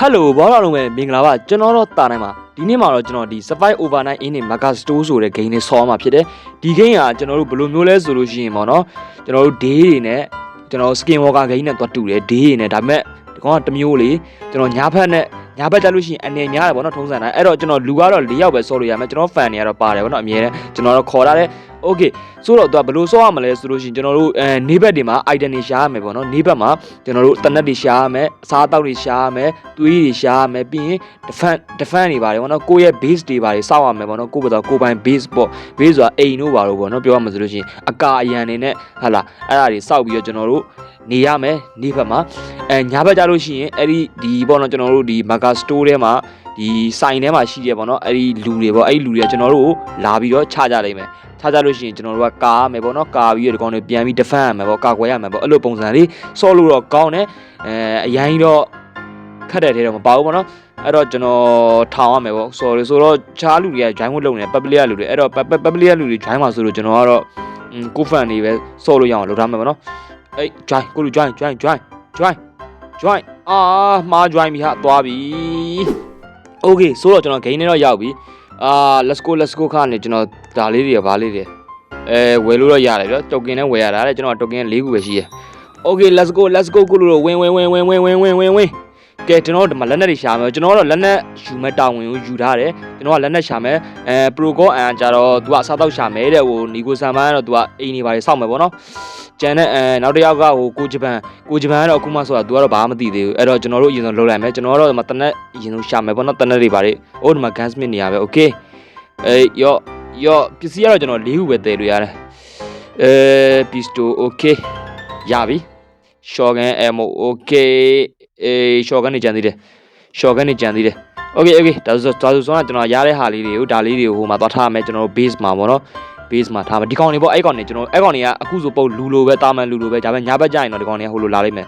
ဟယ်လိုဘောတော်လုံးပဲမင်္ဂလာပါကျွန်တော်တော့တာတိုင်းပါဒီနေ့မှာတော့ကျွန်တော်ဒီ Survive Overnight in နဲ့ Mega Store ဆိုတဲ့ game လေးဆောင်းမှာဖြစ်တယ်ဒီ game ကကျွန်တော်တို့ဘယ်လိုမျိုးလဲဆိုလို့ရှိရင်ပေါ့နော်ကျွန်တော်တို့ day တွေနဲ့ကျွန်တော် Skin Walker game နဲ့တွတ်တူတယ် day တွေနဲ့ဒါပေမဲ့ဒီကောင်ကတစ်မျိုးလေကျွန်တော်ညာဘက်နဲ့ညာဘက်ကြလို့ရှိရင်အနေညားတယ်ပေါ့နော်ထုံးစံတိုင်းအဲ့တော့ကျွန်တော်လူကတော့၄ယောက်ပဲဆော်လို့ရမယ်ကျွန်တော် fan တွေကတော့ပါတယ်ပေါ့နော်အမြဲတမ်းကျွန်တော်တော့ခေါ်ထားတ ယ် okay ဆိုတော့သူကဘယ်လိုဆောရမလဲဆိုလို့ရှိရင်ကျွန်တော်တို့အဲနေဘက်တွေမှာ item တွေရှားရမယ်ပေါ့နော်နေဘက်မှာကျွန်တော်တို့တနက်တွေရှားရမယ်အစားအသောက်တွေရှားရမယ်သွေးတွေရှားရမယ်ပြီးရင် defend defend တွေပါတယ်ပေါ့နော်ကိုယ့်ရဲ့ base တွေပါတယ်စောက်ရမယ်ပေါ့နော်ကိုယ့်ဘက်တော့ကိုယ်ပိုင် base ပေါ့ base ဆိုတာအိမ်တို့ပါလို့ပေါ့နော်ပြောရမှာဆိုလို့ရှိရင်အကာအယံနေနဲ့ဟာလာအဲ့ဒါတွေစောက်ပြီးတော့ကျွန်တော်တို့နေရမယ်နေဘက်မှာအဲညာဘက်ကြလို့ရှိရင်အဲ့ဒီဒီပေါ့နော်ကျွန်တော်တို့ဒီ mega store ထဲမှာ ဒီဆိုင်ထဲမှာရှိရပေါ့နော်အဲ့ဒီလူတွေပေါ့အဲ့ဒီလူတွေကကျွန်တော်တို့ကိုလာပြီးတော့ချကြလိမ့်မယ်ထားကြလို့ရှိရင်ကျွန်တော်တို့ကကာရမယ်ပေါ့နော်ကာပြီးတော့ဒီကောင်တွေပြန်ပြီး defend ရမယ်ပေါ့ကာကွယ်ရမယ်ပေါ့အဲ့လိုပုံစံလေးဆော့လို့တော့ကောင်းတယ်အဲအရင်တော့ခက်တဲ့ထဲတော့မပါဘူးပေါ့နော်အဲ့တော့ကျွန်တော်ထောင်ရမယ်ပေါ့ sorry ဆိုတော့ချားလူတွေက join ဝတ်လုပ်နေ public ကလူတွေအဲ့တော့ public ကလူတွေ join ပါဆိုလို့ကျွန်တော်ကတော့ကို fan တွေပဲဆော့လို့ရအောင်လုပ်ထားမယ်ပေါ့နော်အေး join ကိုလူ join join join join join အာမှား join ပြီဟာသွားပြီ okay ဆိုတော့ကျွန်တော် game နဲ့တော့ရောက်ပြီအာ let's go let's go ခါနေကျွန်တော်ဒါလေးတွေကဘာလေးတွေအဲဝယ်လို့တော့ရတယ်ဗျတိုကင်နဲ့ဝယ်ရတာတဲ့ကျွန်တော်တိုကင်၄ခုပဲရှိရယ် okay let's go let's go ကုလို့တော့ဝင်ဝင်ဝင်ဝင်ဝင်ဝင်ဝင်ဝင်ဝင် ကဲကျွန်တော်တို့ဒီမှာလက်နက်တွေရှာမယ်ကျွန်တော်ကတော့လက်နက်ယူမဲ့တာဝန်ကိုယူထားတယ်ကျွန်တော်ကလက်နက်ရှာမယ်အဲပရိုကောအန်ကြတော့သူကအစားတောက်ရှာမယ်တဲ့ဟိုနီကိုဆန်မန်ကတော့သူကအိမ်နေပါတယ်စောင့်မယ်ပေါ့နော်ကျန်တဲ့အဲနောက်တစ်ယောက်ကဟိုကိုဂျပန်ကိုဂျပန်ကတော့အခုမှဆိုတာသူကတော့ဘာမှမသိသေးဘူးအဲ့တော့ကျွန်တော်တို့အရင်ဆုံးလုပ်လိုက်မယ်ကျွန်တော်ကတော့ဒီမှာတနက်အရင်ဆုံးရှာမယ်ပေါ့နော်တနက်တွေပါတယ်အိုးဒီမှာ gunsmith နေရာပဲโอเคအေးရော့ရော့ပစ္စည်းကတော့ကျွန်တော်၄ခုပဲတည်လို့ရတယ်အဲ pistol okay ရပြီ shotgun ammo okay အေး shotgun နေကြံသေးတယ် shotgun နေကြံသေးတယ် okay okay ဒါဆိုဒါဆိုဆိုတော့ကျွန်တော်ရတဲ့ဟာလေးတွေကိုဒါလေးတွေကိုဟိုမှာသွားထားမယ်ကျွန်တော်တို့ base မှာပေါ့နော် base မှာထားမယ်ဒီကောင်တွေပေါ့အဲ့ကောင်တွေကျွန်တော်အဲ့ကောင်တွေကအခုဆိုပုတ်လူလိုပဲတာမန်လူလိုပဲဒါပေမဲ့ညာဘက်ကျရင်တော့ဒီကောင်တွေကဟိုလိုလာလိမ့်မယ်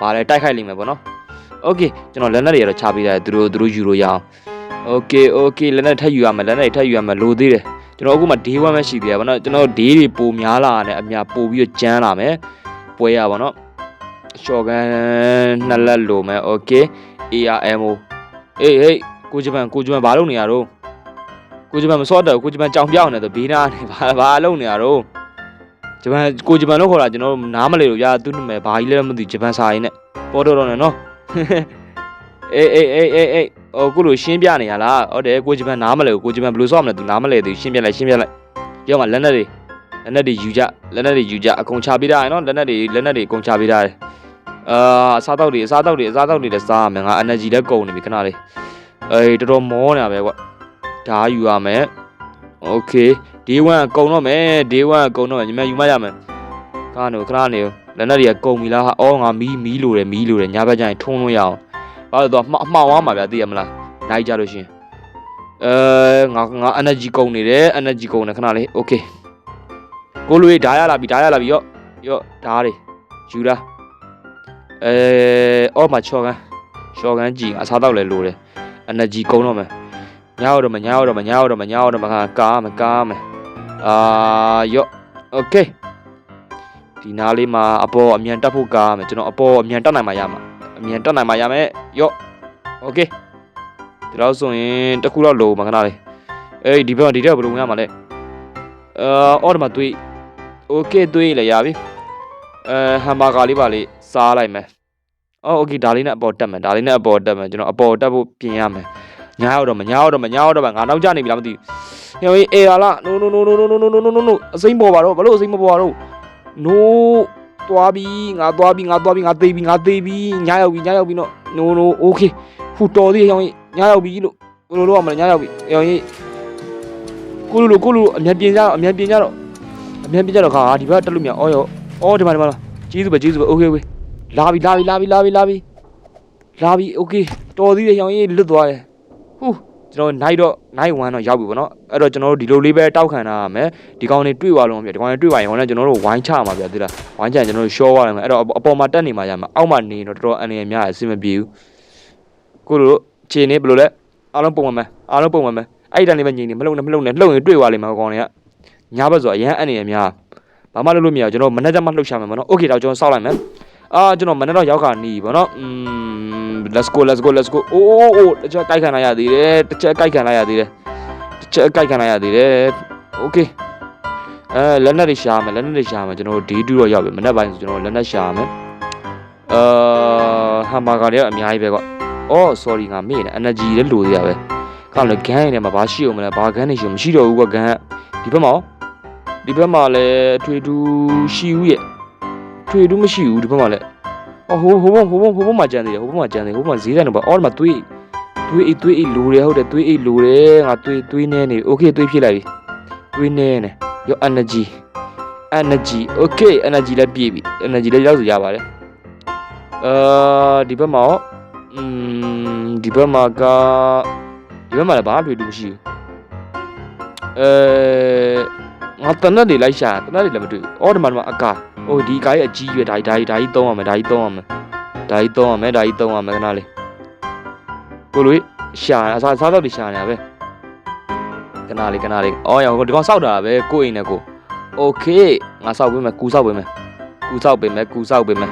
ဗာလဲတိုက်ခိုက်လိမ့်မယ်ပေါ့နော် okay ကျွန်တော်လက်နက်တွေကတော့ချပေးတာသူတို့သူတို့ယူလို့ရအောင် okay okay လက်နက်ထပ်ယူရမယ်လက်နက်တွေထပ်ယူရမယ်လိုသေးတယ်ကျွန်တော်အခုမှ day 1ပဲရှိသေးတယ်ဗောနော်ကျွန်တော် day တွေပိုများလာတယ်အများပိုပြီးတော့ကျန်းလာမယ်ပွဲရပါတော့ shotgun နှစ်လက်လိုမယ် okay ARMO အေးဟေးကိုဂျပန်ကိုဂျပန်ဘာလုပ်နေရတော့ကိုဂျပန်မစောတော့ကိုဂျပန်ကြောင်ပြောင်းနေတော့ဘေးနာနေဘာဘာလုပ်နေရတော့ဂျပန်ကိုဂျပန်လို့ခေါ်တာကျွန်တော်နားမလဲလို့ရာသူ့နာမည်ဘာကြီးလဲမသိဂျပန်စာရင်းနဲ့ပေါ်တော့တော့နေနော်အေးအေးအေးအေးအေးဟိုကိုလိုရှင်းပြနေရလားဟုတ်တယ်ကိုဂျပန်နားမလဲကိုဂျပန်ဘယ်လိုစောမလဲသူနားမလဲသူရှင်းပြလိုက်ရှင်းပြလိုက်ပြောမှလက်နက်တွေလက်နက်တွေယူကြလက်နက်တွေယူကြအကုန်ချပေးတာရယ်နော်လက်နက်တွေလက်နက်တွေအကုန်ချပေးတာရယ် အာအစားတောက်တွေအစားတောက်တွေအစားတောက်တွေလည်းစားရမယ်ငါ energy လည်းကုန်နေပြီခဏလေးအေးတော်တော်မောနေတာပဲကွဓာယူရမယ် okay day 1အကုန်တော့မယ် day 1အကုန်တော့မယ်ညီမယူမရမယ်ခဏနေခဏနေလက်နက်တွေကကုန်ပြီလားဟာအော်ငါမီးမီးလိုတယ်မီးလိုတယ်ညဘက်ကျရင်ထုံးလို့ရအောင်ဘာလို့တော့မှောက်မှောက်သွားမှာဗျာသိရမလားနိုင်ကြလို့ရှရင်အဲငါငါ energy ကုန်နေတယ် energy ကုန်တယ်ခဏလေး okay ကိုလူကြီးဓာရလာပြီဓာရလာပြီရော့ရော့ဓာတွေယူလား အဲအော်မချော်ကန်ချော်ကန်ကြီးအစားတော့လဲလိုတယ် energy ကုန်တော့မယ်ညောက်တော့မညောက်တော့မညောက်တော့မညောက်တော့မကားမကားမယ်အာရော့ okay ဒီနားလေးမှာအပေါ်အမြန်တက်ဖို့ကားမယ်ကျွန်တော်အပေါ်အမြန်တက်နိုင်မှရမှာအမြန်တက်နိုင်မှရမယ်ရော့ okay ဒီတော့ဆိုရင်တစ်ခုတော့လိုမှာခဏလေးအေးဒီဘက်ဒီတက်ဘယ်လိုဝင်ရမှာလဲအာအော်ဒီမှာတွေး okay တွေးလေရပြီ အဲဟမ်ဘာဂါလေးပါလေးစားလိုက်မယ်အော် okay ဒါလေးနဲ့အပေါ်တက်မယ်ဒါလေးနဲ့အပေါ်တက်မယ်ကျွန်တော်အပေါ်တက်ဖို့ပြင်ရမယ်ညာရောက်တော့မညာရောက်တော့မညာရောက်တော့ငါနောက်ကျနေပြီလားမသိဘူးဟေးအေးလာ no no no no no no no no no no အစိမ့်ပေါ်ပါတော့ဘလို့အစိမ့်မပေါ်ပါတော့ no သွားပြီငါသွားပြီငါသွားပြီငါသေးပြီငါသေးပြီညာရောက်ပြီညာရောက်ပြီနော် no no okay ဟူတော်သေးရောင်ညာရောက်ပြီလို့ဘယ်လိုလုပ်ရမလဲညာရောက်ပြီရောင်ကြီးကိုလူလိုကိုလူလိုအမြန်ပြင်ကြတော့အမြန်ပြင်ကြတော့အမြန်ပြင်ကြတော့ခါဒီဘက်တက်လို့မရအော်ရော အော်ဒီမှာဒီမှာကျေးဇူးပဲကျေးဇူးပဲ okay okay လာပြီလာပြီလာပြီလာပြီလာပြီလာပြီ okay တော်သေးတယ်ရောင်ကြီးလွတ်သွားတယ်ဟူးကျွန်တော် night တော့ night 1တော့ရောက်ပြီပေါ့နော်အဲ့တော့ကျွန်တော်တို့ဒီလိုလေးပဲတောက်ခံထားရမယ်ဒီကောင်တွေတွေ့သွားလုံးပြဒီကောင်တွေတွေ့သွားရင်ဟောလည်းကျွန်တော်တို့ဝိုင်းချမှာပြသိလားဝိုင်းချရင်ကျွန်တော်တို့ short သွားတယ်မယ်အဲ့တော့အပေါ်မှာတက်နေမှာရမှာအောက်မှာနေတော့တော်တော်အနေရများအဆင်မပြေဘူးကိုလိုခြေနေဘယ်လိုလဲအားလုံးပုံမှန်မယ်အားလုံးပုံမှန်မယ်အဲ့ဒီတန်းလေးပဲညီနေမလုံနဲ့မလုံနဲ့လှုပ်ရင်တွေ့သွားလိမ့်မယ်ကောင်တွေကညာဘက်ဆိုအရန်အနေရများ ဘာမှလုပ်လို့မရဘူးကျွန်တော်မနေ့ကမှလှုပ်ရှာမယ်မနော်โอเคတော့ကျွန်တော်စောက်လိုက်မယ် အာကျွန်တော်မနေ့တော့ရောက်ခါနီးဗောနော်อืม let's go let's go let's go အိုးအိုးအိုးတစ်ချက်ကြိုက်ခံလိုက်ရသေးတယ်တစ်ချက်ကြိုက်ခံလိုက်ရသေးတယ်တစ်ချက်ကြိုက်ခံလိုက်ရသေးတယ် okay အဲလက်နက်တွေရှာမယ်လက်နက်တွေရှာမယ်ကျွန်တော်ဒီတူတော့ရောက်ပြီမနေ့ပိုင်းဆိုကျွန်တော်လက်နက်ရှာမယ်အာဟမ်ဘာဂါတွေကအများကြီးပဲကွာအော် sorry ငါမေ့နေ energy လည်းလိုသေးရပဲကောင်းလေဂန်းနေမှာဘာရှိအောင်မလဲဘာဂန်းနေရှိအောင်မရှိတော့ဘူးကွာဂန်းဒီဘက်မှာရော ဒီဘက်မှာလည်းထွေတူရှိဦးရဲ့ထွေတူမရှိဘူးဒီဘက်မှာလည်းအော်ဟိုဟိုဘုံဟိုဘုံဟိုဘုံမှာကြံသေးတယ်ဟိုဘုံမှာကြံသေးဟိုဘုံမှာဈေးတယ်တော့အော်ဒီမှာသွေးသွေးအိတ်သွေးအိတ်လိုတယ်ဟုတ်တယ်သွေးအိတ်လိုတယ်ငါသွေးသွေးနေနေ okay သွေးဖြစ်လိုက်ပြီသွေးနေနေ your energy energy okay energy လည်းပြည့်ပြီ energy လည်းရောက်စီရပါတယ်အာဒီဘက်မှာရောอืมဒီဘက်မှာကဒီဘက်မှာလည်းဘာမှတွေ့တူမရှိဘူးအဲ ငါတနက်တွေလိုက်ရှာတနက်တွေလည်းမတွေ့ဘူးအော်ဒီမှာဒီမှာအကာအိုဒီကားရဲ့အကြီးရွယ်ဒါကြီးဒါကြီးဒါကြီးသုံးရမယ်ဒါကြီးသုံးရမယ်ဒါကြီးသုံးရမယ်ဒါကြီးသုံးရမယ်ခဏလေးကိုလူရှာအစားစားတော့တွေရှာနေတာပဲခဏလေးခဏလေးအော်ရောဒီကောင်စောက်တာပဲကိုအိမ်နဲ့ကို โอเคငါစောက်ပေးမယ်ကူစောက်ပေးမယ်ကူစောက်ပေးမယ်ကူစောက်ပေးမယ်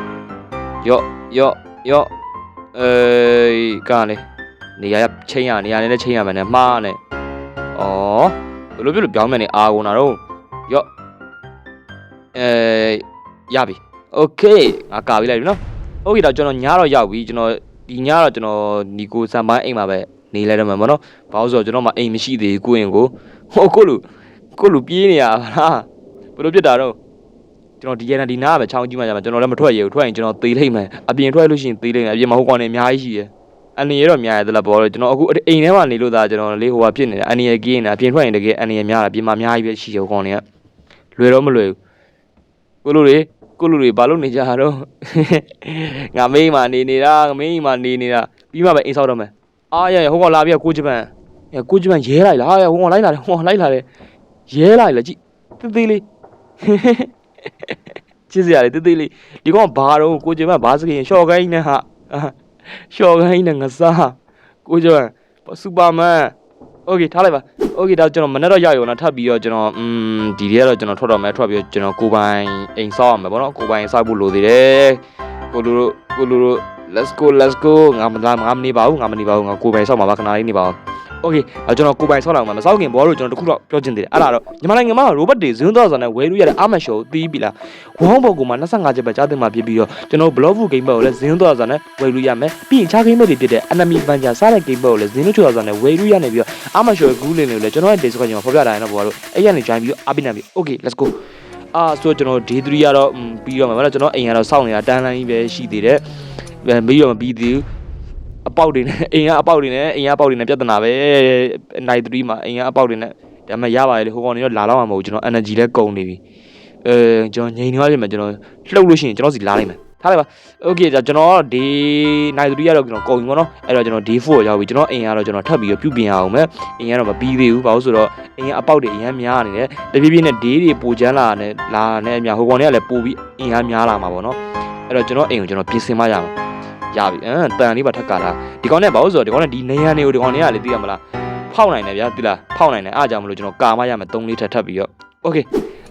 ယော့ယော့ယော့အေးကလေနေရာချင်းရနေရာနဲ့လည်းချင်းရမယ်နဲ့မှားနဲ့ဩဘယ်လိုဖြစ်လို့ပြောင်းမယ်နေအာကုန်တာတော့ ယော့အဲရပြီโอเคငါကာပြီးလိုက်ပြီနော်โอเคတော့ကျွန်တော်ညတော့ရောက်ပြီကျွန်တော်ဒီညတော့ကျွန်တော်နီကိုစံပိုင်းအိမ်မှာပဲနေလိုက်တော့မှာပေါ့နော်ဘာလို့ဆိုတော့ကျွန်တော်မှအိမ်မရှိသေးဘူးကိုရင်ကိုဟိုကိုလူကိုလူပြေးနေရပါလား ဘယ်လိုဖြစ်တာတော့ကျွန်တော်ဒီရန်ဒီနားပဲချောင်းကြီးမှကြမှာကျွန်တော်လည်းမထွက်ရဘူးထွက်ရင်ကျွန်တော်သေလိမ့်မယ်အပြင်ထွက်လို့ရှိရင်သေလိမ့်မယ်အပြင်မှာဟိုကောင်နေအများကြီးရှိတယ်အန်နီရတော့များရတယ်လားဘောလို့ကျွန်တော်အခုအိမ်ထဲမှာနေလို့သာကျွန်တော်လေးဟိုဟာဖြစ်နေတယ်အန်နီရကင်းနေတာအပြင်ထွက်ရင်တကယ်အန်နီရများတာအပြင်မှာအများကြီးပဲရှိတယ်ဟိုကောင်တွေက လွယ်တော့မလွယ်ဘူးကိုလူတွေကိုလူတွေဘာလို့နေကြတာတော့ငါမင်းမှနေနေတာငါမင်းမှနေနေတာပြီးမှပဲအိမ်ဆောက်တော့မယ်အားရရဟိုကောင်လာပြီးကိုဂျပန်ကိုဂျပန်ရဲလိုက်လားဟာဟိုကောင်လိုက်လာတယ်ဟိုကောင်လိုက်လာတယ်ရဲလိုက်လားကြည့်သေးသေးလေးချစ်စရာလေတေးသေးလေးဒီကောင်ဘာတော့ကိုကျမဘာစကင်ရှော့ကိုင်းနဲ့ဟာအာရှော့ကိုင်းနဲ့ငစားကိုကျမစူပါမန် โอเคထားလိုက်ပါโอเคဒါကျွန်တော်မနေ့တော့ရောက်ရုံနဲ့ထပ်ပြီးတော့ကျွန်တော်อืมဒီနေ့ကတော့ကျွန်တော်ထွက်တော့မယ်ထွက်ပြီးတော့ကျွန်တော်ကိုပိုင်အိမ်ဆောက်ရမယ်ဗောနော်ကိုပိုင်ဆောက်ဖို့လိုသေးတယ်ကိုလူတို့ကိုလူတို့ let's go let's go ငါမလာငါမနေပါဘူးငါမနေပါဘူးငါကိုပိုင်ဆောက်မှာပါခဏလေးနေပါဦး โอเคအဲကျွန်တော်ကိုပိုင်ဆောက်လာမှာမဆောက်ခင်ဘောလို့ကျွန်တော်တခုတော့ပြောချင်သေးတယ်အဲ့ဒါတော့ညီမနိုင်ငံမှာ robot တွေဇွန်းတော့ဆိုတဲ့ဝယ်လို့ရတဲ့အာမတ်ရှောကိုတီးပြီလားဝေါင်းဘော်ကိုမှ25ချက်ပဲကြားတင်မှာဖြစ်ပြီးတော့ကျွန်တော် blog game ဘက်ကိုလည်းဇင်းတော့ဆိုတဲ့ဝယ်လို့ရမယ်ပြီးရင်ခြား game တွေဖြစ်တဲ့ enemy banner စားတဲ့ game ဘက်ကိုလည်းဇင်းလို့ချောဆိုတဲ့ဝယ်လို့ရနေပြီးတော့အာမတ်ရှောရဲ့ group link တွေကိုလည်းကျွန်တော်ရဲ့ Discord မှာဖော်ပြထားရင်တော့ဘောလို့အဲ့ရနေ join ပြီးတော့အပိနံပြီး okay let's go အာဆိုကျွန်တော် day 3ကတော့ပြီးတော့မှာဗောနော်ကျွန်တော်အိမ်ကတော့စောင့်နေတာတန်းလိုင်းကြီးပဲရှိသေးတယ်ပြီးတော့မပြီးသေးဘူး အပေါက်တွေနဲ့အိမ်ကအပေါက်တွေနဲ့အိမ်ကအပေါက်တွေနဲ့ပြဿနာပဲ night 3မှာအိမ်ကအပေါက်တွေနဲ့ဒါမှရပါတယ်လေဟိုကောင်တွေတော့လာတော့မှာမဟုတ်ဘူးကျွန်တော် energy လည်းကုန်နေပြီအဲကျွန်တော်ငြိမ်နေပါလိမ့်မယ်ကျွန်တော်လှုပ်လို့ရှိရင်ကျွန်တော်စီလာလိုက်မယ်ထားလိုက်ပါ okay じゃကျွန်တော်ကတော့ day night 3ကတော့ကျွန်တော်ကုန်ပြီပေါ့နော်အဲ့တော့ကျွန်တော် day 4ရောက်ပြီကျွန်တော်အိမ်ကတော့ကျွန်တော်ထပ်ပြီးတော့ပြုပြင်ရအောင်မယ်အိမ်ကတော့မပြီးသေးဘူးဘာလို့ဆိုတော့အိမ်ကအပေါက်တွေအရင်များနေတယ်တပြေးပြေးနဲ့ day တွေပိုချမ်းလာနဲ့လာနဲ့အများဟိုကောင်တွေကလည်းပိုပြီးအင်အားများလာမှာပေါ့နော်အဲ့တော့ကျွန်တော်အိမ်ကိုကျွန်တော်ပြင်ဆင်မှရမှာ ရပြီအမ်တန်လေးပါထက်ကလာဒီကောင်နဲ့ဘာလို့ဆိုတော့ဒီကောင်နဲ့ဒီနေရနေကိုဒီကောင်တွေကလေသိရမလားဖောက်နိုင်တယ်ဗျာသိလားဖောက်နိုင်တယ်အားကြောင့်မလို့ကျွန်တော်ကာမရမယ်3လေးထပ်ထပ်ပြီးတော့ okay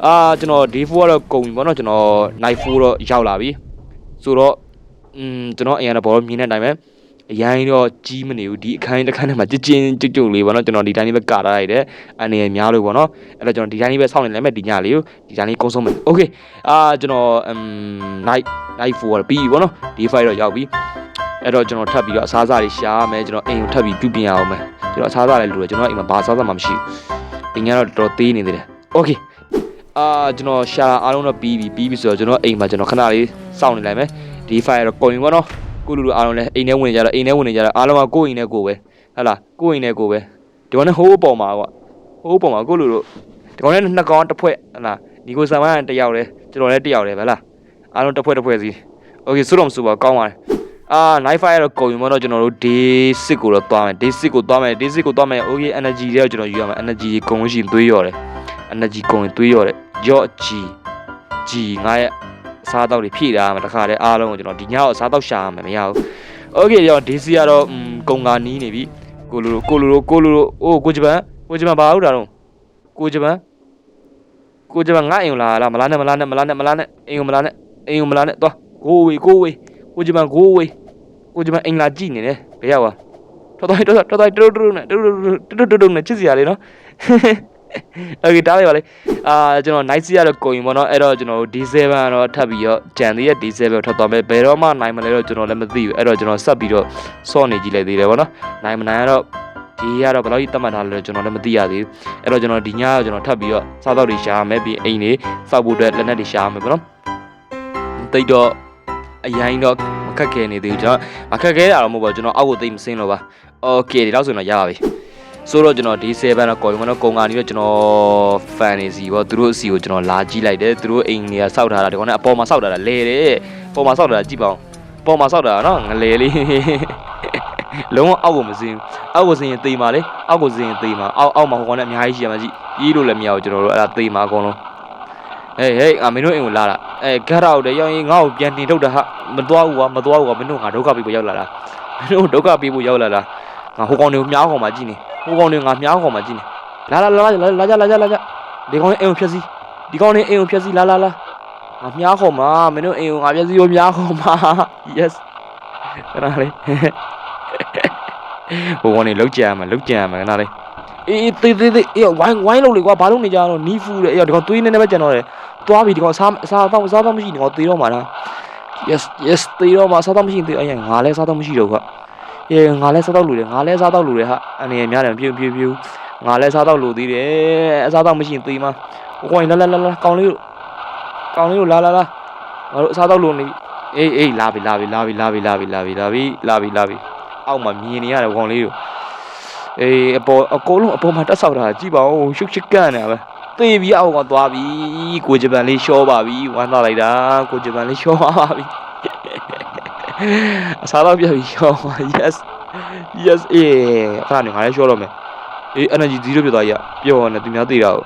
အာကျွန်တော် day 4ကတော့ကုန်ပြီပေါ့နော်ကျွန်တော် night 4တော့ရောက်လာပြီဆိုတော့อืมကျွန်တော်အရင်ကဘောလုံးမြင်တဲ့အတိုင်းပဲ အရင်တော့ကြီးမနေဘူးဒီအခန်းတစ်ခန်းထဲမှာကြည်ကျင်ကြွကြွလေးပေါ့နော်ကျွန်တော်ဒီတိုင်းလေးပဲကာထားလိုက်တယ်အနေနဲ့များလို့ပေါ့နော်အဲ့တော့ကျွန်တော်ဒီတိုင်းလေးပဲစောင့်နေလိုက်မယ်ဒီညလေးကိုဒီတိုင်းလေးကုန်းဆုံးမယ် okay အာကျွန်တော် um night night 4ကတော့ပြီးပြီပေါ့နော် day 5တော့ရောက်ပြီအဲ့တော့ကျွန်တော်ထပ်ပြီးတော့အစားအစာတွေရှာရမယ်ကျွန်တော်အိမ်ကိုထပ်ပြီးပြုပြင်ရအောင်မယ်ကျွန်တော်အစားအစာလည်းလိုတယ်ကျွန်တော်အိမ်မှာဘာအစားအစာမှမရှိဘူးဒီညတော့တော်တော်သေးနေသေးတယ် okay အာကျွန်တော်ရှာအားလုံးတော့ပြီးပြီပြီးပြီဆိုတော့ကျွန်တော်အိမ်မှာကျွန်တော်ခဏလေးစောင့်နေလိုက်မယ်ဒီဖိုင်ကတော့ကုန်ပြီပေါ့နော် ကိုလူလူအားလုံးလည်းအိမ်ထဲဝင်ကြတော့အိမ်ထဲဝင်နေကြတော့အားလုံးကကိုယ့်အိမ်ထဲကိုပဲဟဟလားကိုယ့်အိမ်ထဲကိုပဲဒီကောင်နဲ့ဟိုးအပေါ်မှာကွာဟိုးအပေါ်မှာကိုလူလူဒီကောင်နဲ့နှစ်ကောင်တစ်ဖွဲ့ဟလားဒီကိုဆာမန်တစ်ယောက်လေကျွန်တော်လည်းတစ်ယောက်လေဗလားအားလုံးတစ်ဖွဲ့တစ်ဖွဲ့စီโอเคဆိုတော့မဆိုပါကောင်းပါတယ်အာ night fire တော့ကုန်ပြီမတော့ကျွန်တော်တို့ day 6ကိုတော့သွားမယ် day 6ကိုသွားမယ် day 6ကိုသွားမယ် okay energy တွေကိုကျွန်တော်ယူရမယ် energy ကုန်လို့ရှိရင်သွေးရော်တယ် energy ကုန်ရင်သွေးရော်တယ်ရော့ G G ငါရဲ့အ စားတောက်တွေဖြည့်တာမှာတခါတည်းအားလုံးကိုကျွန်တော်ဒီညတော့အစားတောက်ရှာရမယ်မရဘူး okay ကျွန်တော် DC ကတော့อืมကုန်ကာနီးနေပြီကိုလိုလိုကိုလိုလိုကိုလိုလိုအိုးကိုဂျပန်ကိုဂျပန်ဘာဟုတ်တာတော့ကိုဂျပန်ကိုဂျပန်ငါအိမ်ကိုလာလားမလားနဲ့မလားနဲ့မလားနဲ့မလားနဲ့အိမ်ကိုမလားနဲ့အိမ်ကိုမလားနဲ့သွားကိုဝေကိုဝေကိုဂျမန်ကိုဝေကိုဂျမန်အင်္ဂလာကြည့်နေတယ်ဘယ်ရောက်သွားတော်တော်တော်တော်တော်တော်နဲ့တော်တော်တော်တော်နဲ့ချစ်စရာလေးနော် โอเคတားလိုက်ပါလေအာကျွန်တော် night စီရတော့ကုန်ရင်ပေါ့နော်အဲ့တော့ကျွန်တော် D7 ကတော့ထပ်ပြီးတော့ကြံသေးရဲ့ D7 ကိုထပ်သွားမယ်ဘယ်တော့မှနိုင်မလဲတော့ကျွန်တော်လည်းမသိဘူးအဲ့တော့ကျွန်တော်ဆက်ပြီးတော့စော့နေကြည့်လိုက်သေးတယ်ပေါ့နော်နိုင်မနိုင်ကတော့ဒီကတော့ဘယ်လောက်ကြီးတတ်မှတ်ထားလဲတော့ကျွန်တော်လည်းမသိရသေးဘူးအဲ့တော့ကျွန်တော်ဒီညကတော့ကျွန်တော်ထပ်ပြီးတော့စားတော့တွေရှာရမယ်ပြီးအိမ်တွေစောက်ဖို့အတွက်လက်နက်တွေရှာရမယ်ပေါ့နော်တိတ်တော့အရင်တော့မခက်ခဲနေသေးဘူးကျွန်တော်မခက်ခဲတာတော့မဟုတ်ပါဘူးကျွန်တော်အောက်ကိုသိမ့်မစင်းလို့ပါโอเคဒီလောက်ဆိုရင်တော့ရပါပြီ ဆိုတော့ကျွန်တော်ဒီ7တော့ကော်ရင်ကတော့ကုံကနေတော့ကျွန်တော် fan နေစီပေါ့သူတို့အစီကိုကျွန်တော်လာကြည့်လိုက်တယ်သူတို့အိမ်တွေကစောက်ထားတာဒီကောင်နဲ့အပေါ်မှာစောက်ထားတာလဲတယ်အပေါ်မှာစောက်ထားတာကြည့်ပါဦးအပေါ်မှာစောက်ထားတာနော်ငလဲလေးလုံးဝအောက်ကိုမစင်းအောက်ကိုစင်းရင်သေမှာလေအောက်ကိုစင်းရင်သေမှာအောက်အောက်မှာဟိုကောင်နဲ့အများကြီးရှိရမှာကြည့်ပြီးလို့လည်းမရဘူးကျွန်တော်တို့အဲ့ဒါသေမှာအကုန်လုံးဟေးဟေးအမင်းတို့အိမ်ကိုလာတာအဲဂတ်ရောက်တယ်ရောက်ရင်ငါ့ကိုပြန်တင်ထုတ်တာဟာမသွားဘူးကွာမသွားဘူးကွာမင်းတို့ငါဒုက္ခပေးဖို့ရောက်လာတာမင်းတို့ဒုက္ခပေးဖို့ရောက်လာတာ ငါဟိုကောင်တွေကိုမြားကောင်မှကြည့်နေဟိုကောင်တွေငါမြားကောင်မှကြည့်နေလာလာလာလာလာကြလာကြလာကြဒီကောင်လေးအိမ်ကိုဖျက်စီးဒီကောင်လေးအိမ်ကိုဖျက်စီးလာလာလာငါမြားကောင်မှမင်းတို့အိမ်ကိုငါဖျက်စီးရောမြားကောင်မှ yes ခဏလေးဟိုကောင်လေးလောက်ကြရမှာလောက်ကြရမှာခဏလေးအေးသေးသေးသေးအေးဝိုင်းဝိုင်းလို့လေကွာဘာလို့နေကြတော့နီးဖူးတယ်အေးဒီကောင်သွေးနေနေပဲကြံတော့တယ်သွားပြီဒီကောင်စားစားတော့စားတော့မရှိဒီကောင်သေတော့မှာလား yes yes သေတော့မှာစားတော့မရှိသေအရင်ငါလည်းစားတော့မရှိတော့ကွာ အေးငါလည်းစားတော့လူတယ်ငါလည်းစားတော့လူတယ်ဟာအနေနဲ့များတယ်ပြူပြူပြူငါလည်းစားတော့လူသေးတယ်အစားတော့မရှိရင်သေမှာဟိုကောင်လာလာလာလာကောင်လေးကောင်လေးကိုလာလာလာငါတို့အစားတော့လူနေပြီအေးအေးလာပြီလာပြီလာပြီလာပြီလာပြီလာပြီလာပြီလာပြီလာပြီအောက်မှာမြင်နေရတယ်ကောင်လေးတို့အေးအပေါ်အကုန်လုံးအပေါ်မှာတက်ဆောက်တာကြည့်ပါဦးရှုပ်ရှစ်ကန်နေတာပဲသေပြီးအောက်ကသွားပြီကိုဂျပန်လေးရှောပါပြီဝမ်းသာလိုက်တာကိုဂျပန်လေးရှောပါပြီ အစားတော့ပြပြီရှောပါ yes yes အေးအခါနေငါလည်းရှောတော့မယ်အေး energy 0ပြသွားကြီးကပျော်နေသူများသေတာကို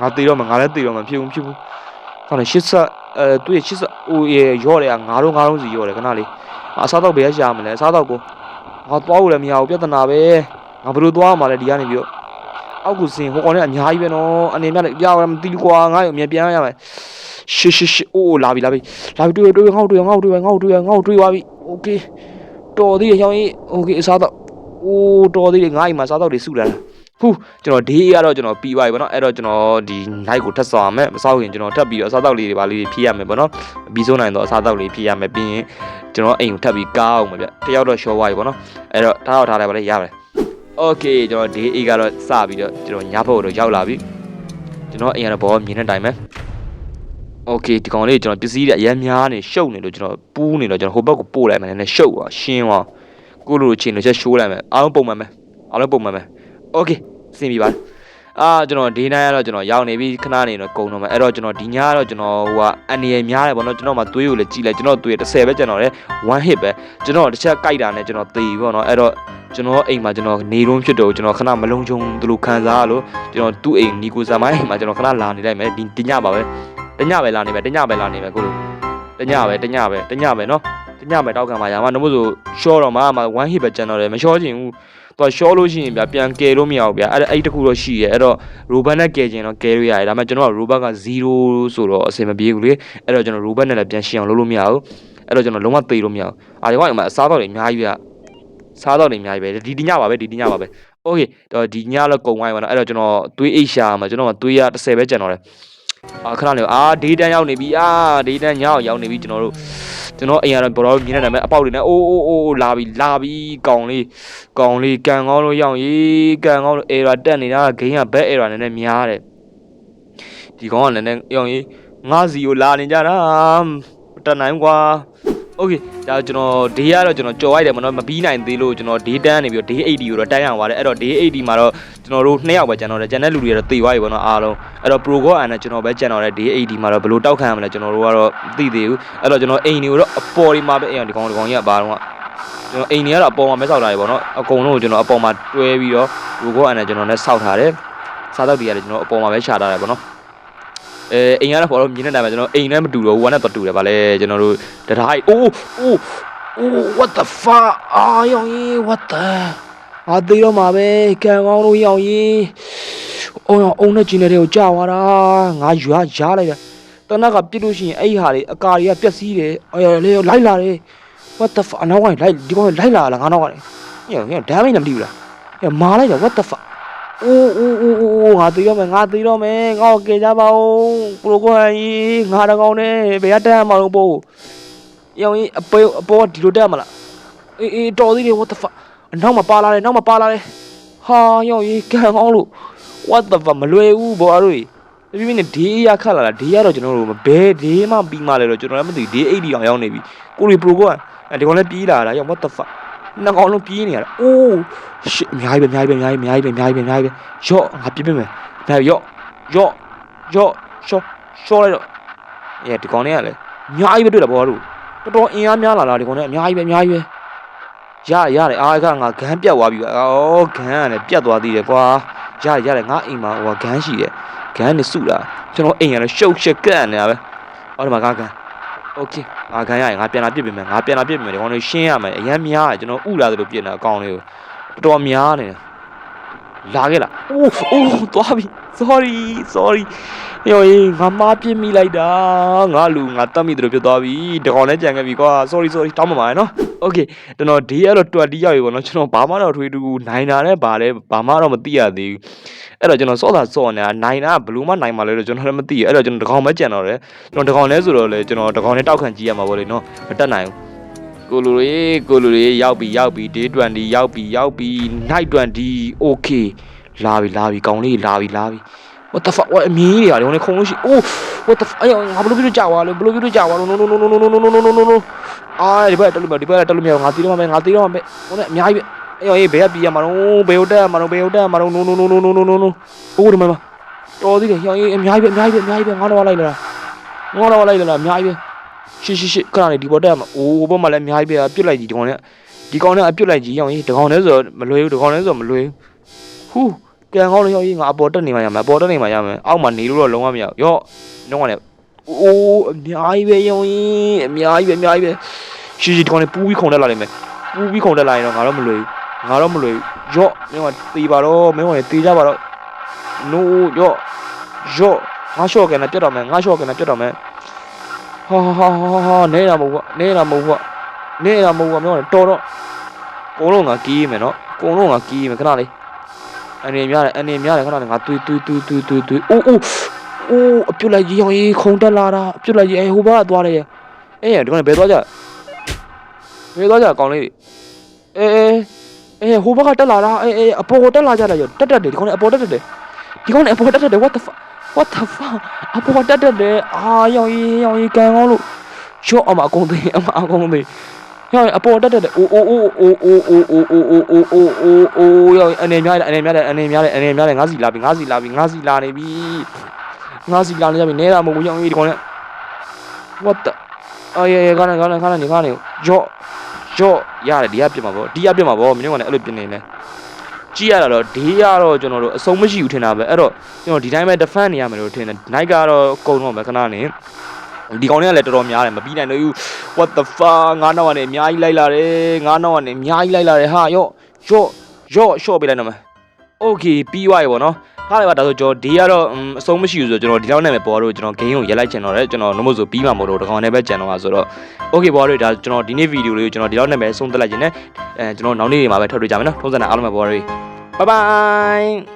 ငါသေတော့မယ်ငါလည်းသေတော့မယ်ဖြစ်ဘူးဖြစ်ဘူးခါနေရှစ်ဆက်အဲသူ့ရဲ့ရှစ်ဆက်အိုးရေရော့တယ်ကငါတို့ငါတို့စီရော့တယ်ခဏလေးအစားတော့ဘယ်ရရှာမလဲအစားတော့ကိုငါသွားဖို့လည်းမရဘူးပြဿနာပဲငါဘယ်လိုသွားမှာလဲဒီကနေပြီးတော့ အောက်ကိုစင်ဟိုကောင်လည်းအများကြီးပဲနော်အနေနဲ့ပြရမသိဘူးကွာငါ့ကိုအမြင်ပြန်ရမယ်ရှစ်ရှစ်ရှစ်အိုးလာပြီလာပြီလာပြီတွေ့တွေ့ငါ့ကိုတွေ့ငါ့ကိုတွေ့ငါ့ကိုတွေ့ငါ့ကိုတွေ့သွားပြီโอเคတော်သေးတယ်ရောင်းရင်โอเคအစားတော့အိုးတော်သေးတယ်ငါ့အိမ်မှာစားတော့တွေစုလာတာဟူးကျွန်တော်ဒေးကတော့ကျွန်တော်ပြီးသွားပြီပေါ့နော်အဲ့တော့ကျွန်တော်ဒီ night ကိုထပ်ဆောင်ရမယ်မဆောက်ရင်ကျွန်တော်ထပ်ပြီးတော့အစားတော့လေးတွေပါလေးဖြည့်ရမယ်ပေါ့နော်ပြီးဆုံးနိုင်တော့အစားတော့လေးဖြည့်ရမယ်ပြီးရင်ကျွန်တော်အိမ်ကိုထပ်ပြီးကားအောင်မယ်ဗျတယောက်တော့ရှော့သွားပြီပေါ့နော်အဲ့တော့ထားတော့ထားလိုက်ပါလေရပါတယ် โอเคကျွန်တော်ဒေးကတော့စပြီးတော့ကျွန်တော်ညဘက်တော့ရောက်လာပြီကျွန်တော်အိမ်ရတဲ့ဘောမြင်တဲ့အတိုင်းပဲ โอเคဒီကောင်လေးကျွန်တော်ပစ္စည်းတွေအများများနေရှုပ်နေလို့ကျွန်တော်ပူးနေတော့ကျွန်တော်ဟိုဘက်ကိုပို့လိုက်မယ်နည်းနည်းရှုပ်သွားရှင်းသွားကိုလိုချင်းလို့ချက်ရှိုးလိုက်မယ်အားလုံးပုံမှန်ပဲအားလုံးပုံမှန်ပဲโอเคစင်ပြီပါ အာကျွန်တော်ဒေးနိုင်ရတော့ကျွန်တော်ရောက်နေပြီခဏနေတော့ကုံတော့မယ်အဲ့တော့ကျွန်တော်ဒီညကတော့ကျွန်တော်ဟိုကအန်ရီများတယ်ဗောနော်ကျွန်တော်မှသွေးကိုလည်းကြည့်လိုက်ကျွန်တော်သွေး30ပဲကျွန်တော်လည်း1 hit ပဲကျွန်တော်တစ်ချက်ကြိုက်တာနဲ့ကျွန်တော်သေပြီဗောနော်အဲ့တော့ကျွန်တော်အိမ်မှာကျွန်တော်နေလုံးဖြစ်တော့ကျွန်တော်ခဏမလုံးချုံသူလိုခံစားရလို့ကျွန်တော်သူ့အိမ်နီကိုဇာမိုင်းအိမ်မှာကျွန်တော်ခဏလာနေလိုက်မယ်ဒီဒီညပါပဲတညပဲလာနေမယ်တညပဲလာနေမယ်ကိုလိုတညပဲတညပဲတညပဲနော်တညပဲတောက်ခံပါရမှာနှမို့ဆိုရှော့တော့မှမှ1 hit ပဲကျန်တော့တယ်မရှော့ချင်ဘူး သူကရှော့လို့ရှိရင်ဗျာပြန်ကယ်လို့မရဘူးဗျာအဲ့ဒါအဲ့ဒီတစ်ခုတော့ရှိရဲအဲ့တော့ရိုဘတ်နဲ့ကယ်ချင်တော့ကယ်လို့ရတယ်ဒါပေမဲ့ကျွန်တော်ကရိုဘတ်က0ဆိုတော့အဆင်မပြေဘူးလေအဲ့တော့ကျွန်တော်ရိုဘတ်နဲ့လည်းပြန်ရှင်းအောင်လုပ်လို့မရဘူးအဲ့တော့ကျွန်တော်လုံးဝသေလို့မရဘူးအာဒီကောင်ကစားတော့တွေအများကြီးဗျာစားတော့တွေအများကြီးပဲဒီဒီညပါပဲဒီဒီညပါပဲโอเคတော့ဒီညတော့ကုံဝိုင်းပါတော့အဲ့တော့ကျွန်တော်သွေးအိတ်ရှာမှာကျွန်တော်ကသွေးရ30ပဲကျန်တော့တယ် အာခဏလေးအာဒေးတန်ရောက်နေပြီအာဒေးတန်ညောက်ရောက်နေပြီကျွန်တော်တို့ကျွန်တော်အိမ်ရတော့ဘောတော့မြင်နေတယ်မဲ့အပေါက်တွေနဲ့အိုးအိုးအိုးလာပြီလာပြီကောင်လေးကောင်လေးကန်ကောင်းလို့ရောက်ရေးကန်ကောင်းလို့ error တက်နေတာဂိမ်းက back error နည်းနည်းများတယ်ဒီကောင်ကလည်းနည်းနည်းရောက်ရေးငါစီကိုလာနေကြတာမတက်နိုင်ကွာ โอเคဒါကျွန်တော်ဒေးကတော့ကျွန်တော်ကြော်လိုက်တယ်မနော်မပြီးနိုင်သေးလို့ကျွန်တော်ဒေးတန်းနေပြီးတော့ဒေး80ကိုတော့တန်းရအောင်ပါတယ်အဲ့တော့ဒေး80မှာတော့ကျွန်တော်တို့နှစ်ယောက်ပဲကျန်တော့တယ်ကျန်တဲ့လူတွေကတော့သေသွားပြီပေါ့နော်အားလုံးအဲ့တော့ pro ကောအန်နဲ့ကျွန်တော်ပဲကျန်တော့တယ်ဒေး80မှာတော့ဘယ်လိုတောက်ခံရမလဲကျွန်တော်တို့ကတော့မသိသေးဘူးအဲ့တော့ကျွန်တော်အိမ်တွေကိုတော့အပေါ်ဒီမှာပဲအိမ်ဒီကောင်ဒီကောင်ကြီးကဘာတော့ကျွန်တော်အိမ်တွေကတော့အပေါ်မှာပဲစောက်ထားတယ်ပေါ့နော်အကုန်လုံးကိုကျွန်တော်အပေါ်မှာတွဲပြီးတော့ pro ကောအန်နဲ့ကျွန်တော်လည်းစောက်ထားတယ်စားတော့ဒီရတယ်ကျွန်တော်အပေါ်မှာပဲခြာထားတယ်ပေါ့နော် အဲအိမ်ကတော့ပေါ်တော့မြင်နေတာပဲကျွန်တော်အိမ်နဲ့မတူတော့ဘူးဟိုကနေတော့တူတယ်ဗာလဲကျွန်တော်တို့တထားအိုးအိုး Oh what the fuck အာယောင်ကြီး what the အာသေးတော့မှာပဲကံကောင်းလို့ယောင်ကြီးအုံအောင်အုံနဲ့ကျင်းတဲ့တွေကိုကြာသွားတာငါရွာရားလိုက်တာတနက်ကပြစ်လို့ရှိရင်အဲ့ဒီဟာတွေအကာတွေကပျက်စီးတယ်အေးလေလိုက်လာတယ် what the fuck အနောက်ကနေလိုက်ဒီကောင်လိုက်လာလားငါနောက်ကနေညညဒမ်းမင်းလည်းမသိဘူးလားညမာလိုက်တာ what the fuck အိုးအိုးအိုးအိုးငါသေးတော့မယ်ငါသေးတော့မယ်ငါ့ကိုကယ်ကြပါဦးကိုလိုကွန်ကြီးငါတကောင်နဲ့ဘယ်ကတက်မှာလို့ပို့ရောင်ကြီးအပေါ်အပေါ်ဒီလိုတက်မှာလားအေးအေးတော်သေးတယ် what the fuck အနောက်မှာပါလာတယ်နောက်မှာပါလာတယ်ဟာရောင်ကြီးကံကောင်းလို့ what the fuck မလွယ်ဘူးဘောအားတို့ပြပြနဲ့ဒေးရခတ်လာတာဒေးရတော့ကျွန်တော်တို့ဘယ်ဒေးမှပြီးမှလဲတော့ကျွန်တော်လည်းမသိဒေး80တောင်ရောက်နေပြီကိုရီပရိုကဒီကောင်လည်းပြေးလာတာရော what the fuck နှစ်ကောင်လုံးပြေးနေရတာအိုး shit အများကြီးပဲအများကြီးပဲအများကြီးပဲအများကြီးပဲအများကြီးပဲရော့ငါပြပြမယ်ဒါရော့ရော့ရော့ရှော့ရှော့လိုက်တော့အေးဒီကောင်လေးကလည်းအများကြီးပဲတွေ့တာဘောတို့တော်တော်အင်အားများလာလားဒီကောင်လေးအများကြီးပဲအများကြီးပဲရရတယ်အားကငါဂန်းပြတ်သွားပြီပဲအော်ဂန်းကလည်းပြတ်သွားသေးတယ်ကွာရတယ်ရတယ်ငါအိမ်မှာဟိုဂန်းရှိတယ်ဂန်းနဲ့စုတာကျွန်တော်အိမ်ကလည်းရှုပ်ရှက်ကန့်နေတာပဲအော်ဒီမှာကဂန်း โอเคငါဂန်းရရင်ငါပြန်လာပြစ်ပြင်မယ်ငါပြန်လာပြစ်ပြင်မယ်ဒီကောင်လေးရှင်းရမယ်အရင်များတယ်ကျွန်တော်ဥလာသလိုပြစ်နေတာအကောင်လေးကို တော်တော်များနေတယ် လာခဲ့လားအိုးအိုးသွားပြီ sorry sorry ယောအေးငါမားပြစ်မိလိုက်တာငါလူငါတတ်မိတယ်လို့ပြောသွားပြီတကောင်လည်းကြံခဲ့ပြီကွာ sorry sorry တောင်းပါပါနော် okay ကျွန်တော်ဒီအဲ့တော့20ရောက်ပြီပေါ့နော်ကျွန်တော်ဘာမှတော့ထွေးတူနိုင်တာနဲ့ဗာလဲဘာမှတော့မသိရသေးဘူးအဲ့တော့ကျွန်တော်စောတာစောနေတာနိုင်တာဘယ်လို့မှနိုင်မှာလဲတော့ကျွန်တော်လည်းမသိရအဲ့တော့ကျွန်တော်တကောင်ပဲကြံတော့တယ်ကျွန်တော်တကောင်လဲဆိုတော့လေကျွန်တော်တကောင်နဲ့တောက်ခံကြည့်ရမှာပေါ့လေနော်မတက်နိုင်ဘူး ကိုလူတွေကိုလူတွေရောက်ပြီရောက်ပြီ day 20ရောက်ပြီရောက်ပြီ night 20 okay လာပြီလာပြီကောင်းလေးလာပြီလာပြီ what the fuck ဝအမီးတွေရတယ်ဟိုနေခုံလို့ရှိ oh what the fuck အဲ့ငါဘလို့ပြလို့ကြာသွားလို့ဘလို့ပြလို့ကြာသွားလို့ no no no no no no no no no no no အာဒီဘက်တက်လို့မဒီဘက်တက်လို့မရငါတီးတော့မယ်ငါတီးတော့မယ်ဟိုနေအများကြီးပဲအဲ့အေးဘယ်ကပြေးရမှာတော့ဘယ်ဟိုတက်ရမှာတော့ဘယ်ဟိုတက်ရမှာတော့ no no no no no no no no ဟိုဒီမှာတော်သေးတယ်ဟောအေးအများကြီးပဲအများကြီးပဲအများကြီးပဲငါတော့လိုက်လာငါတော့လိုက်လာအများကြီးပဲ ရှစ်ရှစ်ရှစ်ခဏလေးဒီပေါ်တက်ရမှာအိုးဘက်မှာလည်းအများကြီးပဲပြစ်လိုက်ကြည့်ဒီကောင်နဲ့ဒီကောင်နဲ့အပြစ်လိုက်ကြည့်ရောင်ကြီးဒီကောင်နဲ့ဆိုတော့မလွယ်ဘူးဒီကောင်နဲ့ဆိုတော့မလွယ်ဘူးဟူးကံကောင်းလို့ရောင်ကြီးငါအပေါ်တက်နေမှရမယ်အပေါ်တက်နေမှရမယ်အောက်မှာနေလို့တော့လုံးဝမရဘူးရော့လုံးဝလည်းအိုးအများကြီးပဲရောင်ကြီးအများကြီးပဲအများကြီးပဲရှစ်ရှစ်ဒီကောင်နဲ့ပူးပြီးခုန်တက်လာလိမ့်မယ်ပူးပြီးခုန်တက်လာရင်တော့ငါတော့မလွယ်ဘူးငါတော့မလွယ်ဘူးရော့မင်းကတေးပါတော့မင်းကလည်းတေးကြပါတော့ no ရော့ရော့ငါရှော့ကန်နဲ့ပြတ်တော့မယ်ငါရှော့ကန်နဲ့ပြတ်တော့မယ် ဟာဟာဟာဟာနေတာမဟုတ်ဘူးနေတာမဟုတ်ဘူးနေတာမဟုတ်ဘူးမျိုးတော်တော့ကုံလုံးကကီးမယ်နော်ကုံလုံးကကီးမယ်ခဏလေးအနေများတယ်အနေများတယ်ခဏလေးငါတွေးတွေးတွေးတွေးတွေးတွေးအိုးအိုးအိုးအပြုတ်လိုက်ကြီးရောင်ကြီးခုံတက်လာတာအပြုတ်လိုက်ကြီးအဲဟိုဘကသွားတယ်အေးဒီကောင်ဘယ်သွားကြဘယ်သွားကြကောင်လေးအေးအေးဟိုဘကတက်လာတာအေးအေးအပေါ်တက်လာကြတယ်တက်တက်တယ်ဒီကောင်အပေါ်တက်တက်တယ်ဒီကောင်အပေါ်တက်တက်တယ် what the fuck what the fuck အပေါ်တက်တက်တယ်အာရောင်ကြီးရောင်ကြီးကန်ကောင်းလို့ရော့အမအကုန်သေးအမအကုန်သေးရောင်အပေါ်တက်တက်တယ်အိုးအိုးအိုးအိုးအိုးအိုးအိုးအိုးအိုးအိုးအိုးအိုးအိုးရောင်အနေများတယ်အနေများတယ်အနေများတယ်အနေများတယ်ငါးစီလာပြီငါးစီလာပြီငါးစီလာနေပြီငါးစီလာနေကြပြီနေတာမဟုတ်ဘူးရောင်ကြီးဒီကောင်နဲ့ what the အေးအေးကနေကနေကနေကနေကနေရော့ရော့ရတယ်ဒီကပြစ်မှာပေါ့ဒီကပြစ်မှာပေါ့မင်းကလည်းအဲ့လိုပြစ်နေလဲ ကြည့်ရတာတော့ဒေးရတော့ကျွန်တော်တို့အစုံမရှိဘူးထင်တာပဲအဲ့တော့ကျွန်တော်ဒီတိုင်းပဲ defend နေရမယ်လို့ထင်တယ် night ကတော့ကုန်တော့မယ်ခဏနေဒီကောင်တွေကလည်းတော်တော်များတယ်မပြီးနိုင်တော့ဘူး what the fuck ငါးနောက်ကနေအများကြီးလိုက်လာတယ်ငါးနောက်ကနေအများကြီးလိုက်လာတယ်ဟာရော့ရော့ရော့ short ပေးလိုက်တော့မယ် okay ပြီးသွားပြီပေါ့နော် ထားလိုက်ပါဒါဆိုကျွန်တော်ဒီကတော့အမ်အဆုံးမရှိဘူးဆိုတော့ကျွန်တော်ဒီလောက်နဲ့ပဲပေါ်တော့ကျွန်တော် game ကိုရက်လိုက်ချင်တော့တယ်ကျွန်တော်နှမို့ဆိုပြီးမှမဟုတ်တော့တကောင်နဲ့ပဲကြံတော့မှာဆိုတော့ okay ပေါ်တော့ဒါကျွန်တော်ဒီနေ့ဗီဒီယိုလေးကိုကျွန်တော်ဒီလောက်နဲ့ပဲဆုံးသက်လိုက်ခြင်းနဲ့အဲကျွန်တော်နောက်နေ့တွေမှာပဲထုတ်တွေ့ကြမယ်နော်ထုံးစံနဲ့အားလုံးပဲပေါ်တော့ bye bye